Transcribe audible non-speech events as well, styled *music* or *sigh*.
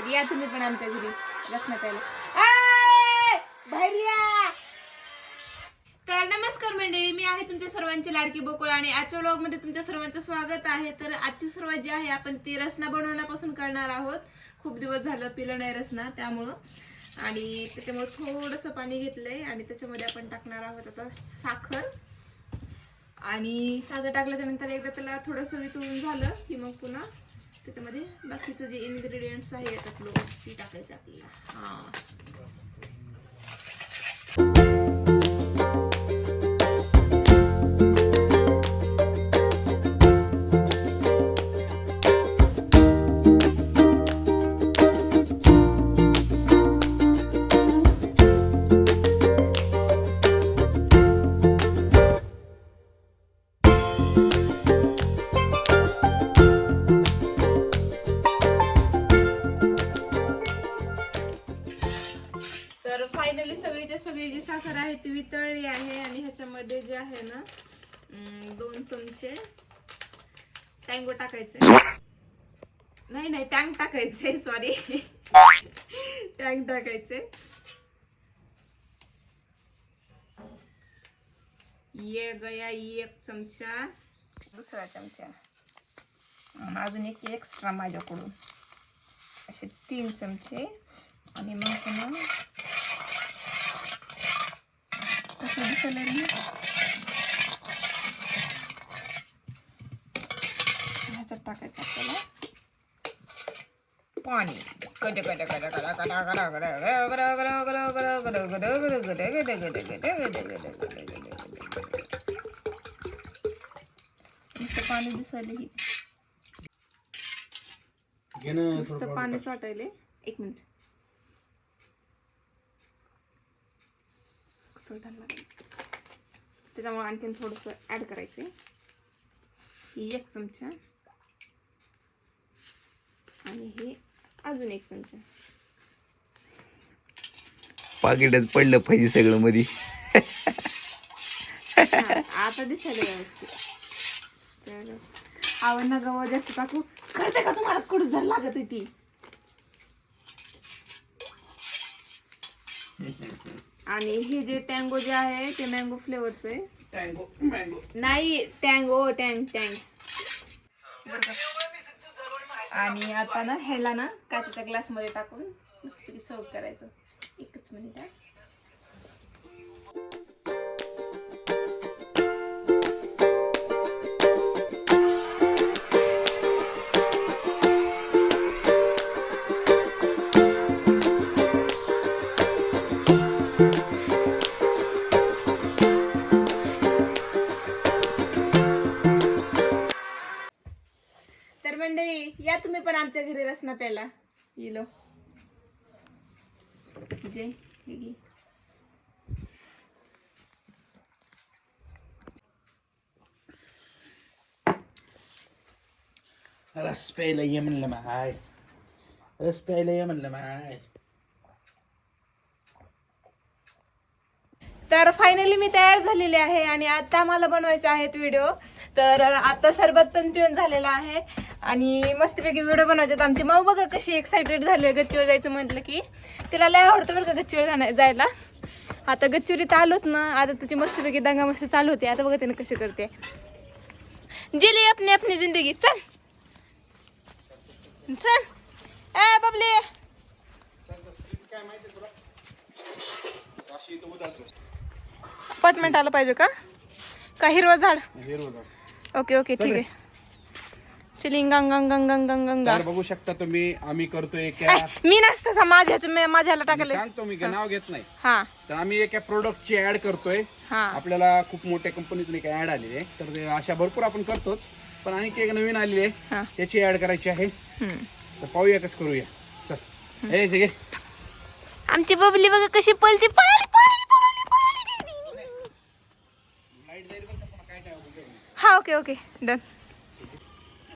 तर या तुम्ही पण आमच्या घरी. रसना प्यायला आय! बाहेर या. तर नमस्कार मंडळी मी आहे तुमच्या सर्वांची लाडकी बोकुळ आणि आजच्या व्लॉगमध्ये तुमच्या सर्वांचं स्वागत आहे. तर आजची सुरुवात जी आहे आपण ती रसना बनवण्यापासून करणार आहोत. खूप दिवस झालं पिलं नाही रसना त्यामुळं. आणि त्याच्यामुळे थोडंसं पाणी घेतलंय आणि त्याच्यामध्ये आपण टाकणार आहोत आता साखर. आणि साखर टाकल्याच्या नंतर एकदा त्याला थोडंसं वितळून झालं की मग पुन्हा त्याच्यामध्ये बाकीचं जे इन्ग्रेडियंट्स आहे त्यातलं ती टाकायचं आपल्याला. हां. तर फायनली सगळीच्या सगळी जी साखर आहे ती वितळली आहे आणि ह्याच्यामध्ये जे आहे ना दोन चमचे टँगो टाकायचे. नाही नाही टँग टाकायचे सॉरी टँग टाकायचे. ये गया एक चमचा. दुसरा चमचा. अजून एक एक्स्ट्रा माझ्याकडून. असे तीन चमचे. आणि मग पुन्हा तसं दिसायला लागली ह्याच्यात टाकायचं आपल्याला पाणी पाणी दिसायला ही नुसतं पाणी वाटायले एक मिनिट चढताना लागेल. त्याच्यामुळे आणखीन थोडंसं ॲड करायचं ही एक चमचा. आणि हे अजून एक चमचा. पाकिटच पडलं पाहिजे सगळं मध्ये आता दिसायला व्यवस्थित. तर आवडना गव्हा जास्त टाकू. कळते का तुम्हाला कडू जर लागत आहे ती *laughs* आणि हे जे टँगो जे आहे ते मँगो फ्लेवरचं आहे. टँगो मँगो नाही टँगो टँग टँग. आणि आता ना ह्याला ना काचेच्या ग्लासमध्ये टाकून मस्तपैकी सर्व करायचं. एकच मिनिट आमच्या घरी रसना प्याला इलो. हे घे. रस प्यायला ये म्हणलं माय. रस प्यायला ये म्हणलं माय. तर फायनली मी तयार झालेले आहे आणि आता मला बनवायचे आहेत व्हिडिओ तर आता सरबत पण पिऊन झालेला आहे. आणि मस्तपैकी व्हिडिओ बनवायचे आमची माऊ बघा कशी एक्साइटेड झाली गच्चीवर जायचं म्हटलं की. तिला लय आवडतं बरं का गच्चीवर जाण्या जायला. आता गच्चीवरीत आलोत ना आता तिची मस्तपैकी दंगा मस्त चालू होती. आता बघा तिने कशी करते. जिली अपनी अपनी जिंदगी. चल. चल. ए बबली. पटमेंट आलं पाहिजे का? का हिरवा झाड? ओके ओके ठीक आहे. चिलिंग गंग गंग गंग गंग गंग गंगा तर बघू शकता तुम्ही आम्ही करतोय एका मी नसतं माझ्याच माझ्याला मी टाकले सांगतो मी नाव घेत नाही. हा. तर आम्ही एका प्रोडक्टची ऍड करतोय. हा. आपल्याला खूप मोठ्या कंपनीतून एक ऍड आलेली आहे. तर ते अशा भरपूर आपण करतोच. पण आणखी एक नवीन आलेली हा. आहे त्याची ऍड करायची आहे. तर पाहूया कसं करूया. चल. ए आमची बबली बघा कशी पळती. पळाली पळाली पळाली पळाली. हा ओके ओके. डन